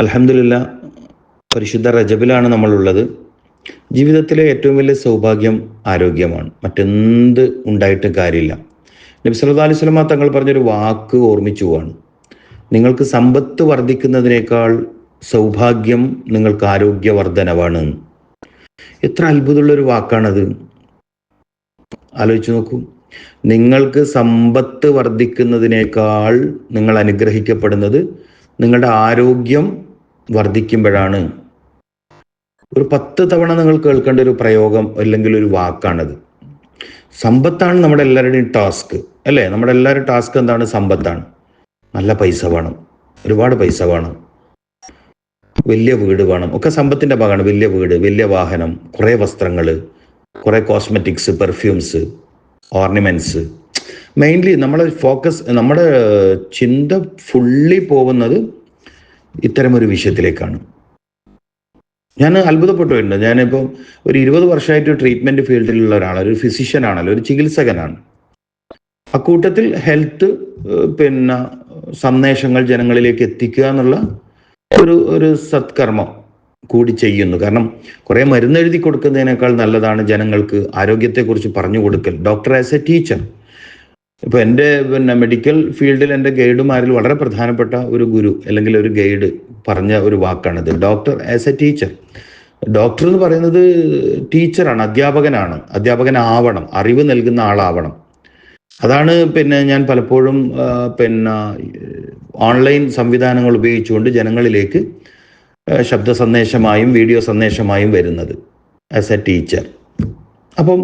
അലഹമില്ല പരിശുദ്ധ റജബിലാണ് നമ്മളുള്ളത്. ജീവിതത്തിലെ ഏറ്റവും വലിയ സൗഭാഗ്യം ആരോഗ്യമാണ്. മറ്റെന്ത് ഉണ്ടായിട്ടും കാര്യമില്ല. നബി സല്ലാ അലൈഹി സ്വലമ തങ്ങൾ പറഞ്ഞൊരു വാക്ക് ഓർമ്മിച്ചു പോവാണ്. നിങ്ങൾക്ക് സമ്പത്ത് വർദ്ധിക്കുന്നതിനേക്കാൾ സൗഭാഗ്യം നിങ്ങൾക്ക് ആരോഗ്യവർദ്ധനവാണ്. എത്ര അത്ഭുതമുള്ളൊരു വാക്കാണത്. ആലോചിച്ചു നോക്കൂ. നിങ്ങൾക്ക് സമ്പത്ത് വർദ്ധിക്കുന്നതിനേക്കാൾ നിങ്ങൾ അനുഗ്രഹിക്കപ്പെടുന്നത് നിങ്ങളുടെ ആരോഗ്യം വർദ്ധിക്കുമ്പോഴാണ്. ഒരു പത്ത് തവണ നിങ്ങൾ കേൾക്കേണ്ട ഒരു പ്രയോഗം അല്ലെങ്കിൽ ഒരു വാക്കാണത്. സമ്പത്താണ് നമ്മുടെ എല്ലാവരുടെയും ടാസ്ക് അല്ലേ? നമ്മുടെ എല്ലാവരും ടാസ്ക് എന്താണ്? സമ്പത്താണ്. നല്ല പൈസ വേണം. ഒരുപാട് പൈസ വേണം. വലിയ വീട് വേണം. ഒക്കെ സമ്പത്തിന്റെ ഭാഗമാണ്. വലിയ വീട് വലിയ വാഹനം കുറേ വസ്ത്രങ്ങൾ കുറേ കോസ്മെറ്റിക്സ് പെർഫ്യൂംസ് ഓർണമെന്റ്സ് മെയിൻലി നമ്മളെ ഫോക്കസ് നമ്മുടെ ചിന്ത ഫുള്ളി പോകുന്നത് ഇത്തരമൊരു വിഷയത്തിലേക്കാണ്. ഞാൻ അത്ഭുതപ്പെട്ടുണ്ട് ഞാനിപ്പോൾ ഒരു ഇരുപത് വർഷമായിട്ട് ട്രീറ്റ്മെന്റ് ഫീൽഡിലുള്ള ഒരാളാണ്. ഒരു ഫിസിഷ്യൻ ആണല്ലോ ഒരു ചികിത്സകനാണ്. അക്കൂട്ടത്തിൽ ഹെൽത്ത് പിന്നെ സന്ദേശങ്ങൾ ജനങ്ങളിലേക്ക് എത്തിക്കുക എന്നുള്ള ഒരു ഒരു സത്കർമ്മം കൂടി ചെയ്യുന്നു. കാരണം കുറെ മരുന്ന് എഴുതി കൊടുക്കുന്നതിനേക്കാൾ നല്ലതാണ് ജനങ്ങൾക്ക് ആരോഗ്യത്തെക്കുറിച്ച് പറഞ്ഞു കൊടുക്കൽ. ഡോക്ടർ ആസ് എ ടീച്ചർ ഇപ്പൊ എന്റെ പിന്നെ മെഡിക്കൽ ഫീൽഡിൽ എന്റെ ഗൈഡുമാരിൽ വളരെ പ്രധാനപ്പെട്ട ഒരു ഗുരു അല്ലെങ്കിൽ ഒരു ഗൈഡ് പറഞ്ഞ ഒരു വാക്കാണിത്. Doctor as a teacher doctor എന്ന് പറയുന്നത് ടീച്ചറാണ് അധ്യാപകനാണ്. അധ്യാപകനാവണം അറിവ് നൽകുന്ന ആളാവണം. അതാണ് പിന്നെ ഞാൻ പലപ്പോഴും പിന്നെ ഓൺലൈൻ സംവിധാനങ്ങൾ ഉപയോഗിച്ചുകൊണ്ട് ജനങ്ങളിലേക്ക് ശബ്ദ സന്ദേശമായും വീഡിയോ സന്ദേശമായും വരുന്നത് ആസ് എ ടീച്ചർ അപ്പം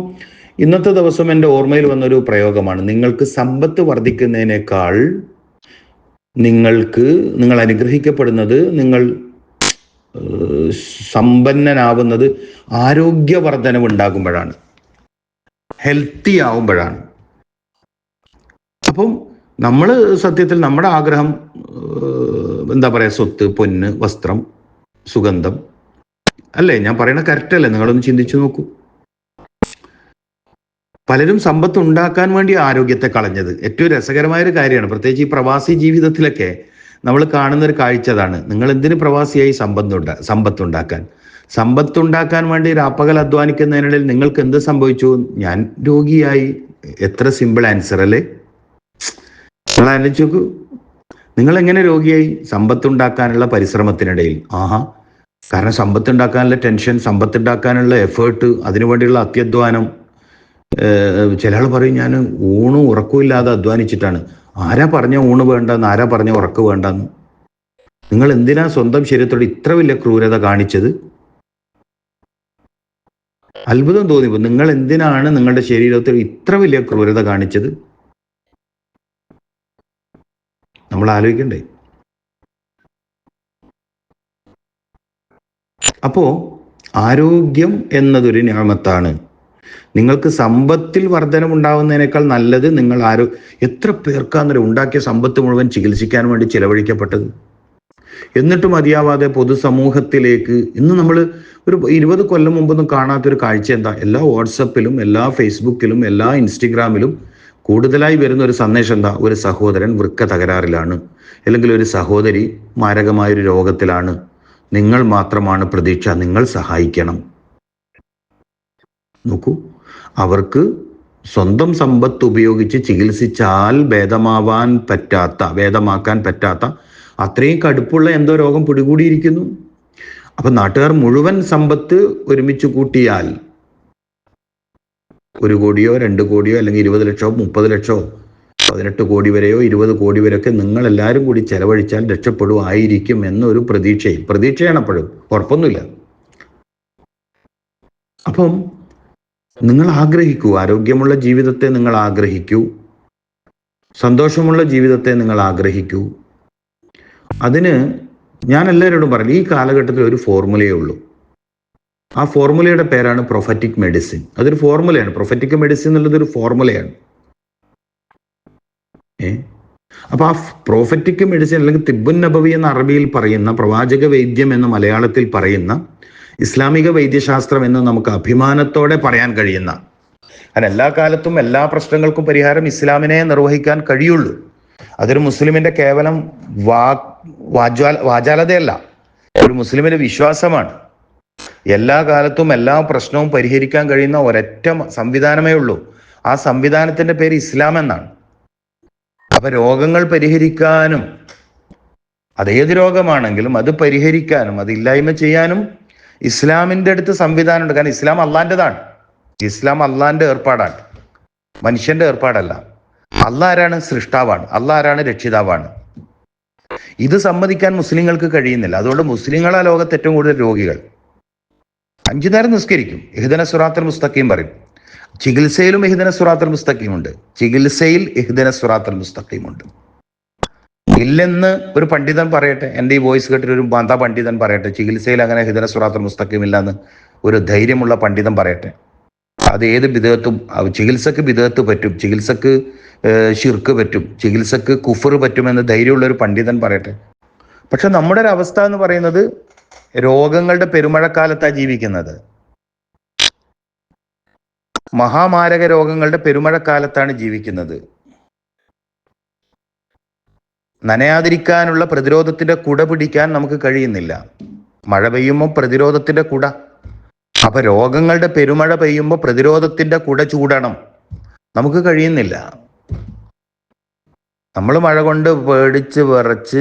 ഇന്നത്തെ ദിവസം എന്റെ ഓർമ്മയിൽ വന്നൊരു പ്രയോഗമാണ്. നിങ്ങൾക്ക് സമ്പത്ത് വർദ്ധിക്കുന്നതിനേക്കാൾ നിങ്ങൾക്ക് നിങ്ങൾ അനുഗ്രഹിക്കപ്പെടുന്നത് നിങ്ങൾ സമ്പന്നനാവുന്നത് ആരോഗ്യവർദ്ധനവ് ഉണ്ടാകുമ്പോഴാണ്. ഹെൽത്തി ആവുമ്പോഴാണ്. അപ്പം നമ്മൾ സത്യത്തിൽ നമ്മുടെ ആഗ്രഹം എന്താ പറയുക സ്വത്ത് പൊന്ന് വസ്ത്രം സുഗന്ധം അല്ലേ? ഞാൻ പറയണ കറക്റ്റ് അല്ലേ? നിങ്ങളൊന്ന് ചിന്തിച്ചു നോക്കൂ. പലരും സമ്പത്ത് ഉണ്ടാക്കാൻ വേണ്ടി ആരോഗ്യത്തെ കളഞ്ഞത്. ഏറ്റവും രസകരമായ ഒരു കാര്യമാണ്. പ്രത്യേകിച്ച് ഈ പ്രവാസി ജീവിതത്തിലൊക്കെ നമ്മൾ കാണുന്ന ഒരു കാഴ്ച അതാണ്. നിങ്ങൾ എന്തിന് പ്രവാസിയായി സമ്പത്തുണ്ടാക്കാൻ ഉണ്ടാക്കാൻ? സമ്പത്ത് ഉണ്ടാക്കാൻ വേണ്ടി രാപ്പകൽ അധ്വാനിക്കുന്നതിനിടയിൽ നിങ്ങൾക്ക് എന്ത് സംഭവിച്ചു? ഞാൻ രോഗിയായി. എത്ര സിമ്പിൾ ആൻസർ അല്ലേ? നിങ്ങൾ ആലോചിച്ച് നോക്കൂ. നിങ്ങൾ എങ്ങനെ രോഗിയായി? സമ്പത്ത് ഉണ്ടാക്കാനുള്ള പരിശ്രമത്തിനിടയിൽ. ആഹാ. കാരണം സമ്പത്ത് ഉണ്ടാക്കാനുള്ള ടെൻഷൻ സമ്പത്ത് ഉണ്ടാക്കാനുള്ള എഫേർട്ട് അതിനുവേണ്ടിയുള്ള അത്യധ്വാനം ചില ആൾ പറയും ഞാൻ ഊണും ഉറക്കവും ഇല്ലാതെ അധ്വാനിച്ചിട്ടാണ്. ആരാ പറഞ്ഞ ഊണ് വേണ്ടെന്ന്? ആരാ പറഞ്ഞ ഉറക്ക് വേണ്ടെന്ന്? നിങ്ങൾ എന്തിനാ സ്വന്തം ശരീരത്തോട് ഇത്ര വലിയ ക്രൂരത കാണിച്ചത്? അത്ഭുതം തോന്നിപ്പോ നിങ്ങൾ എന്തിനാണ് നിങ്ങളുടെ ശരീരത്തിൽ ഇത്ര വലിയ ക്രൂരത കാണിച്ചത്? നമ്മൾ ആലോചിക്കണ്ടേ? അപ്പോ ആരോഗ്യം എന്നതൊരു ഞാമത്താണ്. നിങ്ങൾക്ക് സമ്പത്തിൽ വർധനമുണ്ടാവുന്നതിനേക്കാൾ നല്ലത് നിങ്ങൾ ആരോ എത്ര പേർക്കാന്നൊരു ഉണ്ടാക്കിയ സമ്പത്ത് മുഴുവൻ ചികിത്സിക്കാൻ വേണ്ടി ചിലവഴിക്കപ്പെട്ടത്. എന്നിട്ട് മതിയാവാതെ പൊതുസമൂഹത്തിലേക്ക് ഇന്ന് നമ്മൾ ഒരു ഇരുപത് കൊല്ലം മുമ്പൊന്നും കാണാത്തൊരു കാഴ്ച എന്താ? എല്ലാ വാട്സപ്പിലും എല്ലാ ഫേസ്ബുക്കിലും എല്ലാ ഇൻസ്റ്റഗ്രാമിലും കൂടുതലായി വരുന്ന ഒരു സന്ദേശം എന്താ? ഒരു സഹോദരൻ വൃക്ക തകരാറിലാണ്. അല്ലെങ്കിൽ ഒരു സഹോദരി മാരകമായൊരു രോഗത്തിലാണ്. നിങ്ങൾ മാത്രമാണ് പ്രതീക്ഷ നിങ്ങൾ സഹായിക്കണം. നോക്കൂ. അവർക്ക് സ്വന്തം സമ്പത്ത് ഉപയോഗിച്ച് ചികിത്സിച്ചാൽ ഭേദമാവാൻ പറ്റാത്ത ഭേദമാക്കാൻ പറ്റാത്ത അത്രയും കടുപ്പുള്ള എന്തോ രോഗം പിടികൂടിയിരിക്കുന്നു. അപ്പൊ നാട്ടുകാർ മുഴുവൻ സമ്പത്ത് ഒരുമിച്ച് കൂട്ടിയാൽ ഒരു കോടിയോ രണ്ട് കോടിയോ അല്ലെങ്കിൽ ഇരുപത് ലക്ഷമോ മുപ്പത് ലക്ഷമോ പതിനെട്ട് കോടി വരെയോ ഇരുപത് കോടി വരെയൊക്കെ നിങ്ങൾ എല്ലാവരും കൂടി ചെലവഴിച്ചാൽ രക്ഷപ്പെടുമായിരിക്കും എന്നൊരു പ്രതീക്ഷയിൽ. പ്രതീക്ഷയാണ് അപ്പോഴും ഉറപ്പൊന്നുമില്ല. അപ്പം നിങ്ങൾ ആഗ്രഹിക്കൂ ആരോഗ്യമുള്ള ജീവിതത്തെ നിങ്ങൾ ആഗ്രഹിക്കൂ സന്തോഷമുള്ള ജീവിതത്തെ നിങ്ങൾ ആഗ്രഹിക്കൂ. അതിന് ഞാൻ എല്ലാവരോടും പറഞ്ഞു ഈ കാലഘട്ടത്തിൽ ഒരു ഫോർമുലയേ ഉള്ളൂ. ആ ഫോർമുലയുടെ പേരാണ് പ്രൊഫറ്റിക് മെഡിസിൻ അതൊരു ഫോർമുലയാണ്. പ്രൊഫറ്റിക് മെഡിസിൻ എന്നുള്ളത് ഒരു ഫോർമുലയാണ്. ഏ? അപ്പൊ ആ പ്രോഫറ്റിക് മെഡിസിൻ അല്ലെങ്കിൽ തിബുൻ നബവി എന്ന അറബിയിൽ പറയുന്ന പ്രവാചക വൈദ്യം എന്ന് മലയാളത്തിൽ പറയുന്ന ഇസ്ലാമിക വൈദ്യശാസ്ത്രം എന്ന് നമുക്ക് അഭിമാനത്തോടെ പറയാൻ കഴിയുന്ന കാരണം എല്ലാ കാലത്തും എല്ലാ പ്രശ്നങ്ങൾക്കും പരിഹാരം ഇസ്ലാമിനെ നിർവഹിക്കാൻ കഴിയുള്ളൂ. അതൊരു മുസ്ലിമിന്റെ കേവലം വാ വാജ്വാല വാചാലതയല്ല ഒരു മുസ്ലിമിന്റെ വിശ്വാസമാണ്. എല്ലാ കാലത്തും എല്ലാ പ്രശ്നവും പരിഹരിക്കാൻ കഴിയുന്ന ഒരൊറ്റ സംവിധാനമേ ഉള്ളൂ. ആ സംവിധാനത്തിന്റെ പേര് ഇസ്ലാം എന്നാണ്. അപ്പൊ രോഗങ്ങൾ പരിഹരിക്കാനും അതേത് രോഗമാണെങ്കിലും അത് പരിഹരിക്കാനും അത് ഇല്ലായ്മ ചെയ്യാനും ഇസ്ലാമിന്റെ അടുത്ത് സംവിധാനമുണ്ട്. കാരണം ഇസ്ലാം അള്ളാന്റെതാണ് ഇസ്ലാം അള്ളാന്റെ ഏർപ്പാടാണ്. മനുഷ്യന്റെ ഏർപ്പാടല്ല. അള്ളാഹ് ആരാണ്? സൃഷ്ടാവാണ്. അള്ളാഹ് ആരാണ്? രക്ഷിതാവാണ്. ഇത് സമ്മതിക്കാൻ മുസ്ലിങ്ങൾക്ക് കഴിയുന്നില്ല. അതുകൊണ്ട് മുസ്ലിങ്ങളാ ലോകത്ത് ഏറ്റവും കൂടുതൽ രോഗികൾ. അഞ്ചു നേരം നിസ്കരിക്കും. ഇഹ്ദന സുറാത്തൽ മുസ്തഖീം പറയും. ചികിത്സയിലും ഇഹ്ദന സുറാത്തൽ മുസ്തഖീം ഉണ്ട് ചികിത്സയിൽ ഇഹ്ദന സുറാത്തൽ മുസ്തഖീം ഉണ്ട് ഇല്ലെന്ന് ഒരു പണ്ഡിതൻ പറയട്ടെ എന്റെ ഈ വോയിസ് കേട്ടിട്ട് ഒരു മത പണ്ഡിതൻ പറയട്ടെ ചികിത്സയിൽ അങ്ങനെ സുറാത്തുൽ മുസ്തഖീം ഇല്ലെന്ന് ഒരു ധൈര്യമുള്ള പണ്ഡിതൻ പറയട്ടെ. അത് ഏത് വിധത്തും ചികിത്സക്ക് വിധത്ത് പറ്റും ചികിത്സക്ക് ഷിർക്ക് പറ്റും ചികിത്സക്ക് കുഫർ പറ്റുമെന്ന് ധൈര്യമുള്ള ഒരു പണ്ഡിതൻ പറയട്ടെ. പക്ഷെ നമ്മുടെ ഒരു അവസ്ഥ എന്ന് പറയുന്നത് രോഗങ്ങളുടെ പെരുമഴക്കാലത്താണ് ജീവിക്കുന്നത്. മഹാമാരക രോഗങ്ങളുടെ പെരുമഴക്കാലത്താണ് ജീവിക്കുന്നത്. നനയാതിരിക്കാനുള്ള പ്രതിരോധത്തിന്റെ കുട പിടിക്കാൻ നമുക്ക് കഴിയുന്നില്ല. മഴ പെയ്യുമ്പോൾ പ്രതിരോധത്തിന്റെ കുട. അപ്പൊ രോഗങ്ങളുടെ പെരുമഴ പെയ്യുമ്പോൾ പ്രതിരോധത്തിന്റെ കുട ചൂടണം. നമുക്ക് കഴിയുന്നില്ല. നമ്മൾ മഴ കൊണ്ട് പേടിച്ച് വിറച്ച്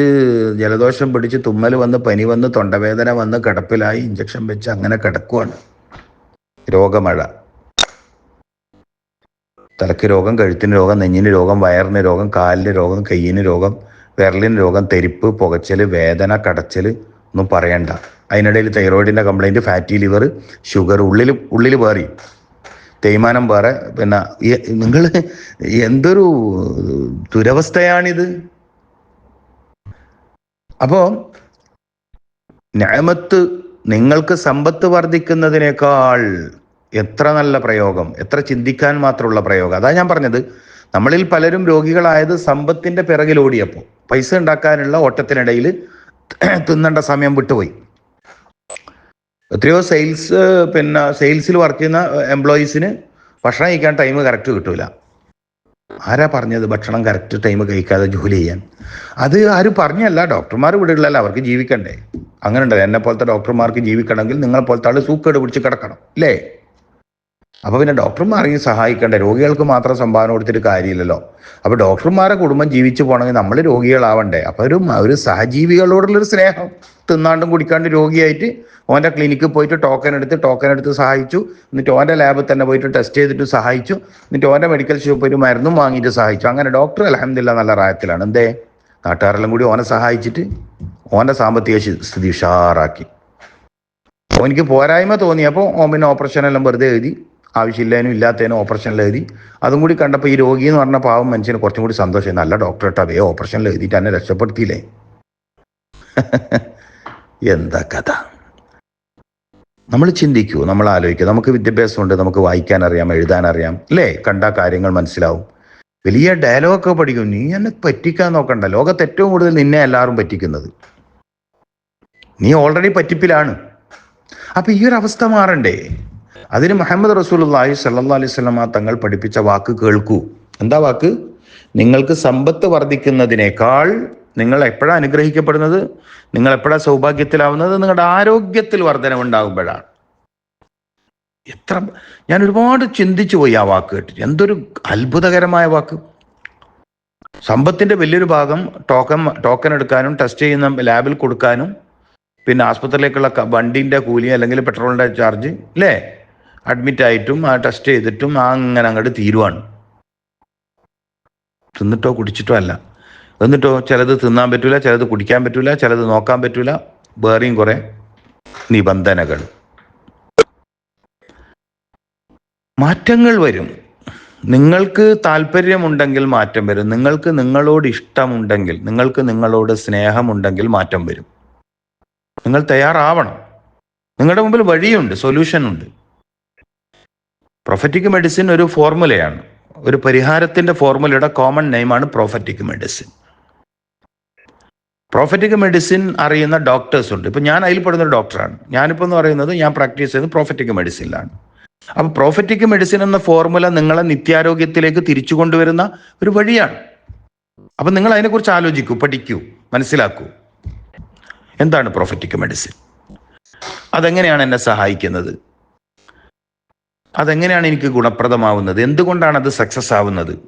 ജലദോഷം പിടിച്ച് തുമ്മൽ വന്ന് പനി വന്ന് തൊണ്ടവേദന വന്ന് കിടപ്പിലായി ഇഞ്ചക്ഷൻ വെച്ച് അങ്ങനെ കിടക്കുവാണ്. രോഗമഴ. തലക്ക് രോഗം കഴുത്തിന് രോഗം നെഞ്ഞിന് രോഗം വയറിന് രോഗം കാലിന് രോഗം കയ്യിന് രോഗം വിരലിന് രോഗം തെരിപ്പ് പുകച്ചൽ വേദന കടച്ചൽ ഒന്നും പറയണ്ട. അതിനിടയിൽ തൈറോയിഡിന്റെ കംപ്ലൈന്റ് ഫാറ്റി ലിവർ ഷുഗർ ഉള്ളിൽ ഉള്ളിൽ വേറി. തേയ്മാനം വേറെ പിന്നെ നിങ്ങൾ എന്തൊരു ദുരവസ്ഥയാണിത്. അപ്പോൾ ഞാമത്ത് നിങ്ങൾക്ക് സമ്പത്ത് വർദ്ധിക്കുന്നതിനേക്കാൾ എത്ര നല്ല പ്രയോഗം എത്ര ചിന്തിക്കാൻ മാത്രമുള്ള പ്രയോഗം. അതാ ഞാൻ പറഞ്ഞത്. നമ്മളിൽ പലരും രോഗികളായത് സമ്പത്തിന്റെ പിറകിൽ ഓടിയപ്പോൾ പൈസ ഉണ്ടാക്കാനുള്ള ഓട്ടത്തിനിടയിൽ തിന്നേണ്ട സമയം വിട്ടുപോയി. എത്രയോ സെയിൽസ് പിന്നെ സെയിൽസിൽ വർക്ക് ചെയ്യുന്ന എംപ്ലോയീസിന് ഭക്ഷണം കഴിക്കാൻ ടൈം കറക്റ്റ് കിട്ടൂല. ആരാ പറഞ്ഞത് ഭക്ഷണം കറക്റ്റ് ടൈം കഴിക്കാതെ ജോലി ചെയ്യാൻ? അത് ആരും പറഞ്ഞല്ല. ഡോക്ടർമാർ ഇവിടെ ഉള്ളല്ല അവർക്ക് ജീവിക്കണ്ടേ. അങ്ങനെ ഉണ്ടല്ലോ എന്നെ പോലത്തെ ഡോക്ടർമാർക്ക് ജീവിക്കണമെങ്കിൽ നിങ്ങളെ പോലത്തെ ആൾ സൂക്കേട് പിടിച്ച് കിടക്കണം. അല്ലേ അപ്പൊ പിന്നെ ഡോക്ടർമാരെയും സഹായിക്കേണ്ട? രോഗികൾക്ക് മാത്രം സംഭാവന കൊടുത്തിട്ട് കാര്യമില്ലല്ലോ. അപ്പോൾ ഡോക്ടർമാരെ കുടുംബം ജീവിച്ചു പോകണമെങ്കിൽ നമ്മൾ രോഗികളാവണ്ടേ? അപ്പോൾ ഒരു ഒരു സഹജീവികളോടുള്ളൊരു സ്നേഹം തിന്നാണ്ടും കുടിക്കാണ്ട് രോഗിയായിട്ട് ഓന്റെ ക്ലിനിക്കിൽ പോയിട്ട് ടോക്കൺ എടുത്ത് ടോക്കൺ എടുത്ത് സഹായിച്ചു. എന്നിട്ട് ഓന്റെ ലാബിൽ തന്നെ പോയിട്ട് ടെസ്റ്റ് ചെയ്തിട്ട് സഹായിച്ചു. എന്നിട്ട് ഓന്റെ മെഡിക്കൽ ഷോപ്പിൽ ഒരു മരുന്നും വാങ്ങിയിട്ട് സഹായിച്ചു. അങ്ങനെ ഡോക്ടർ അലഹമില്ല നല്ല റായത്തിലാണ്. എന്തേ? നാട്ടുകാരെല്ലാം കൂടി ഓനെ സഹായിച്ചിട്ട് ഓന്റെ സാമ്പത്തിക സ്ഥിതി ഉഷാറാക്കി. ഓനിക്ക് പോരായ്മ തോന്നിയപ്പോൾ ഓൻ ഓപ്പറേഷൻ എല്ലാം വെറുതെ എഴുതി. ആവശ്യമില്ലാനും ഇല്ലാത്തതിനും ഓപ്പറേഷൻ എഴുതി. അതും കൂടി കണ്ടപ്പോൾ ഈ രോഗി എന്ന് പറഞ്ഞ പാവം മനുഷ്യന് കുറച്ചും കൂടി സന്തോഷം നല്ല ഡോക്ടർ ഇട്ടാ വേ ഓപ്പറേഷനിൽ എഴുതിയിട്ട് എന്നെ രക്ഷപ്പെടുത്തിയില്ലേ? എന്താ കഥ? നമ്മൾ ചിന്തിക്കൂ നമ്മൾ ആലോചിക്കൂ. നമുക്ക് വിദ്യാഭ്യാസമുണ്ട് നമുക്ക് വായിക്കാൻ അറിയാം എഴുതാൻ അറിയാം അല്ലേ? കണ്ട കാര്യങ്ങൾ മനസ്സിലാവും. വലിയ ഡയലോഗൊക്കെ പഠിക്കും. നീ എന്നെ പറ്റിക്കാൻ നോക്കണ്ട. ലോകത്ത് ഏറ്റവും കൂടുതൽ നിന്നെ എല്ലാവരും പറ്റിക്കുന്നത്. നീ ഓൾറെഡി പറ്റിപ്പിലാണ്. അപ്പൊ ഈ ഒരു അവസ്ഥ മാറണ്ടേ? അതിന് മുഹമ്മദ് റസൂലുള്ളാഹി സല്ലാ അലൈഹി വസല്ലമ തങ്ങൾ പഠിപ്പിച്ച വാക്ക് കേൾക്കൂ. എന്താ വാക്ക്? നിങ്ങൾക്ക് സമ്പത്ത് വർദ്ധിക്കുന്നതിനേക്കാൾ നിങ്ങൾ എപ്പോഴാണ് അനുഗ്രഹിക്കപ്പെടുന്നത്? നിങ്ങൾ എപ്പോഴാണ് സൗഭാഗ്യത്തിലാവുന്നത്? നിങ്ങളുടെ ആരോഗ്യത്തിൽ വർധനവുണ്ടാകുമ്പോഴാണ് എത്ര ഞാൻ ഒരുപാട് ചിന്തിച്ചു പോയി ആ വാക്ക് കേട്ടിട്ട്. എന്തൊരു അത്ഭുതകരമായ വാക്ക്. സമ്പത്തിന്റെ വലിയൊരു ഭാഗം ടോക്കൺ ടോക്കൺ എടുക്കാനും ടെസ്റ്റ് ചെയ്യുന്ന ലാബിൽ കൊടുക്കാനും പിന്നെ ആസ്പത്രിയിലേക്കുള്ള വണ്ടിന്റെ കൂലി അല്ലെങ്കിൽ പെട്രോളിന്റെ ചാർജ് അല്ലേ അഡ്മിറ്റ് ആയിട്ടും ആ ടെസ്റ്റ് ചെയ്തിട്ടും അങ്ങനെ അങ്ങോട്ട് തീരുവാണ്. തിന്നിട്ടോ കുടിച്ചിട്ടോ അല്ല. എന്നിട്ടോ ചിലത് തിന്നാൻ പറ്റൂല ചിലത് കുടിക്കാൻ പറ്റൂല ചിലത് നോക്കാൻ പറ്റൂല വേറെയും കുറെ നിബന്ധനകൾ. മാറ്റങ്ങൾ വരും. നിങ്ങൾക്ക് താല്പര്യമുണ്ടെങ്കിൽ മാറ്റം വരും. നിങ്ങൾക്ക് നിങ്ങളോട് ഇഷ്ടമുണ്ടെങ്കിൽ നിങ്ങൾക്ക് നിങ്ങളോട് സ്നേഹമുണ്ടെങ്കിൽ മാറ്റം വരും. നിങ്ങൾ തയ്യാറാവണം. നിങ്ങളുടെ മുമ്പിൽ വഴിയുണ്ട് സൊല്യൂഷൻ ഉണ്ട് പ്രൊഫറ്റിക് മെഡിസിൻ ഒരു ഫോർമുലയാണ് ഒരു പരിഹാരത്തിന്റെ ഫോർമുലയുടെ കോമൺ നെയിമാണ് പ്രോഫറ്റിക് മെഡിസിൻ പ്രോഫറ്റിക് മെഡിസിൻ അറിയുന്ന ഡോക്ടേഴ്സ് ഉണ്ട്. ഇപ്പൊ ഞാൻ അതിൽ പെടുന്ന ഒരു ഡോക്ടറാണ് ഞാനിപ്പോ എന്ന് പറയുന്നത് ഞാൻ പ്രാക്ടീസ് ചെയ്യുന്നത് പ്രോഫറ്റിക് മെഡിസിനിലാണ് അപ്പൊ പ്രോഫറ്റിക് മെഡിസിൻ എന്ന ഫോർമുല നിങ്ങളെ നിത്യാരോഗ്യത്തിലേക്ക് തിരിച്ചു കൊണ്ടുവരുന്ന ഒരു വഴിയാണ്. അപ്പൊ നിങ്ങൾ അതിനെക്കുറിച്ച് ആലോചിക്കൂ പഠിക്കൂ മനസ്സിലാക്കൂ. എന്താണ് പ്രോഫറ്റിക് മെഡിസിൻ അതെങ്ങനെയാണ് എന്നെ സഹായിക്കുന്നത്? അതെങ്ങനെയാണ് എനിക്ക് ഗുണപ്രദമാവുന്നത്? എന്തുകൊണ്ടാണ് അത് സക്സസ് ആവുന്നത്?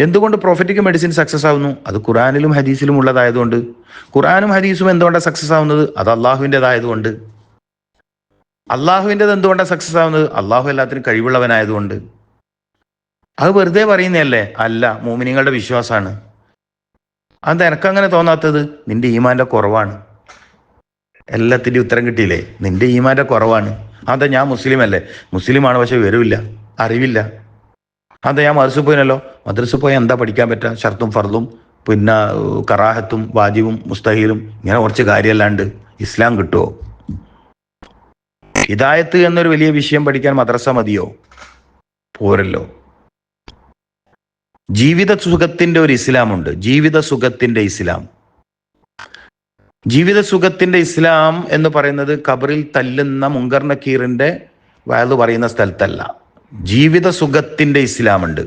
എന്തുകൊണ്ട് പ്രോഫറ്റിക് മെഡിസിൻ സക്സസ് ആവുന്നു? അത് ഖുറാനിലും ഹദീസിലും ഉള്ളതായതുകൊണ്ട്. ഖുറാനും ഹദീസും എന്തുകൊണ്ടാണ് സക്സസ് ആവുന്നത്? അത് അള്ളാഹുവിന്റെതായതുകൊണ്ട് അള്ളാഹുവിന്റെത് എന്തുകൊണ്ടാണ് സക്സസ് ആവുന്നത്? അള്ളാഹു എല്ലാത്തിനും കഴിവുള്ളവനായതുകൊണ്ട്. അത് വെറുതെ പറയുന്നതല്ലേ? അല്ല മോമിനിങ്ങളുടെ വിശ്വാസമാണ് അത് എനക്കങ്ങനെ തോന്നാത്തത്? നിന്റെ ഈമാന്റെ കുറവാണ്. എല്ലാത്തിന്റെ ഉത്തരം കിട്ടിയില്ലേ? നിന്റെ ഈമാന്റെ കുറവാണ്. അതെ ഞാൻ മുസ്ലിം അല്ലേ മുസ്ലിമാണ് പക്ഷെ വരില്ല അറിവില്ല. അതെ ഞാൻ മദ്രസ പോയിനല്ലോ. മദ്രസ പോയാൽ എന്താ പഠിക്കാൻ പറ്റുക ഷർത്തും ഫർദും പിന്നെ കറാഹത്തും വാജിബും മുസ്തഹീലും ഇങ്ങനെ കുറച്ച് കാര്യമല്ലാണ്ട് ഇസ്ലാം കിട്ടുമോ ഹിദായത്ത് എന്നൊരു വലിയ വിഷയം പഠിക്കാൻ മദ്രസ മതിയോ? പോരല്ലോ. ജീവിത സുഖത്തിന്റെ ഒരു ഇസ്ലാമുണ്ട്. ജീവിത സുഖത്തിന്റെ ഇസ്ലാം. ജീവിത സുഖത്തിന്റെ ഇസ്ലാം എന്ന് പറയുന്നത് കബറിൽ തല്ലുന്ന മുങ്കർ നക്കീറിന്റെ വയത് പറയുന്ന സ്ഥലത്തല്ല. ജീവിത സുഖത്തിന്റെ ഇസ്ലാമുണ്ട്.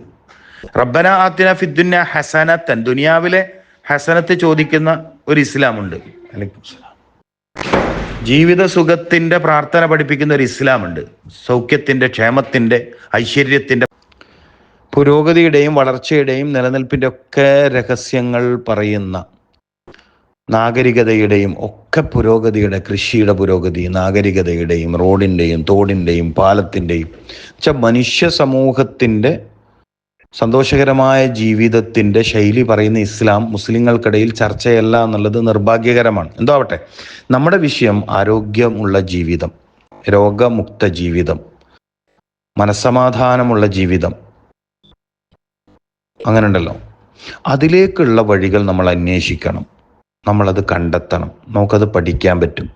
റബ്ബന ആത്തിന ഫിദ്ദുന്ന ഹസനത്തൻ. ദുനിയാവിലെ ഹസനത്ത് ചോദിക്കുന്ന ഒരു ഇസ്ലാമുണ്ട്. ജീവിത സുഖത്തിന്റെ പ്രാർത്ഥന പഠിപ്പിക്കുന്ന ഒരു ഇസ്ലാമുണ്ട്. സൗഖ്യത്തിന്റെ ക്ഷേമത്തിന്റെ ഐശ്വര്യത്തിന്റെ പുരോഗതിയുടെയും വളർച്ചയുടെയും നിലനിൽപ്പിന്റെ ഒക്കെ രഹസ്യങ്ങൾ പറയുന്ന നാഗരികതയുടെയും ഒക്കെ പുരോഗതിയുടെ കൃഷിയുടെ പുരോഗതി നാഗരികതയുടെയും റോഡിന്റെയും തോടിന്റെയും പാലത്തിന്റെയും വെച്ചാൽ മനുഷ്യ സമൂഹത്തിന്റെ സന്തോഷകരമായ ജീവിതത്തിന്റെ ശൈലി പറയുന്ന ഇസ്ലാം മുസ്ലിങ്ങൾക്കിടയിൽ ചർച്ചയല്ല എന്നുള്ളത് നിർഭാഗ്യകരമാണ്. എന്തോ ആവട്ടെ നമ്മുടെ വിഷയം ആരോഗ്യമുള്ള ജീവിതം രോഗമുക്ത ജീവിതം മനസ്സമാധാനമുള്ള ജീവിതം. അങ്ങനെ ഉണ്ടല്ലോ അതിലേക്കുള്ള വഴികൾ നമ്മൾ അന്വേഷിക്കണം. നമ്മളത് കണ്ടെത്തണം. നമുക്കത് പഠിക്കാൻ പറ്റും.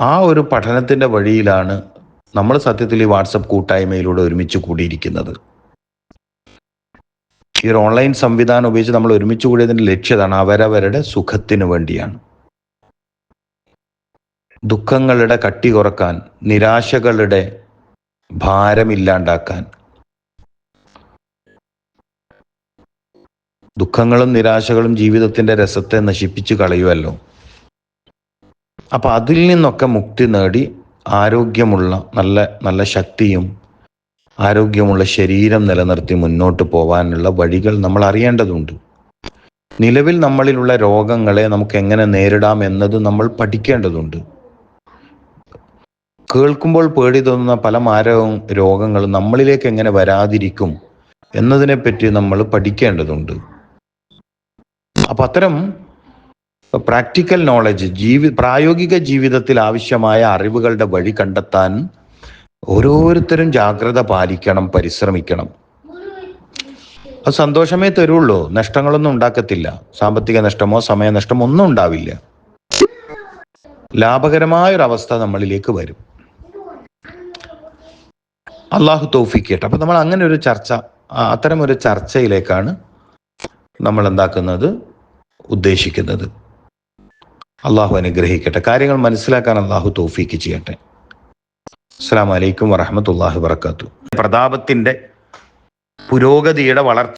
ആ ഒരു പഠനത്തിന്റെ വഴിയിലാണ് നമ്മൾ സത്യത്തിൽ ഈ വാട്സപ്പ് കൂട്ടായ്മയിലൂടെ ഒരുമിച്ച് കൂടിയിരിക്കുന്നത്. ഈ ഒരു ഓൺലൈൻ സംവിധാനം ഉപയോഗിച്ച് നമ്മൾ ഒരുമിച്ച് കൂടിയതിന്റെ ലക്ഷ്യതാണ് അവരവരുടെ സുഖത്തിന് വേണ്ടിയാണ്. ദുഃഖങ്ങളുടെ കട്ടി കുറയ്ക്കാൻ നിരാശകളുടെ ഭാരമില്ലാണ്ടാക്കാൻ ദുഃഖങ്ങളും നിരാശകളും ജീവിതത്തിന്റെ രസത്തെ നശിപ്പിച്ചു കളയുമല്ലോ അപ്പൊ അതിൽ നിന്നൊക്കെ മുക്തി നേടി ആരോഗ്യമുള്ള നല്ല നല്ല ശക്തിയും ആരോഗ്യമുള്ള ശരീരം നിലനിർത്തി മുന്നോട്ട് പോകാനുള്ള വഴികൾ നമ്മൾ അറിയേണ്ടതുണ്ട്. നിലവിൽ നമ്മളിലുള്ള രോഗങ്ങളെ നമുക്ക് എങ്ങനെ നേരിടാം എന്നത് നമ്മൾ പഠിക്കേണ്ടതുണ്ട്. കേൾക്കുമ്പോൾ പേടി തോന്നുന്ന പല മാരക രോഗങ്ങളും നമ്മളിലേക്ക് എങ്ങനെ വരാതിരിക്കും എന്നതിനെപ്പറ്റി നമ്മൾ പഠിക്കേണ്ടതുണ്ട്. അപ്പൊ അത്തരം പ്രാക്ടിക്കൽ നോളജ് ജീവി പ്രായോഗിക ജീവിതത്തിൽ ആവശ്യമായ അറിവുകളുടെ വഴി കണ്ടെത്താൻ ഓരോരുത്തരും ജാഗ്രത പാലിക്കണം പരിശ്രമിക്കണം. അത് സന്തോഷമേ തരുള്ളൂ. നഷ്ടങ്ങളൊന്നും ഉണ്ടാക്കത്തില്ല. സാമ്പത്തിക നഷ്ടമോ സമയനഷ്ടമോ ഒന്നും ഉണ്ടാവില്ല. ലാഭകരമായൊരവസ്ഥ നമ്മളിലേക്ക് വരും. അള്ളാഹു തോഫിക്കട്ടെ. അപ്പൊ നമ്മൾ അങ്ങനെ ഒരു ചർച്ച അത്തരം ഒരു ചർച്ചയിലേക്കാണ് നമ്മൾ എന്താക്കുന്നത് ഉദ്ദേശിക്കുന്നത്. അള്ളാഹു അനുഗ്രഹിക്കട്ടെ. കാര്യങ്ങൾ മനസ്സിലാക്കാൻ അള്ളാഹു തോഫീക്ക് ചെയ്യട്ടെ. അസ്സാം വലൈക്കും വറഹമത്തല്ലാഹു വർക്കാത്തു പ്രതാപത്തിന്റെ പുരോഗതിയുടെ വളർച്ച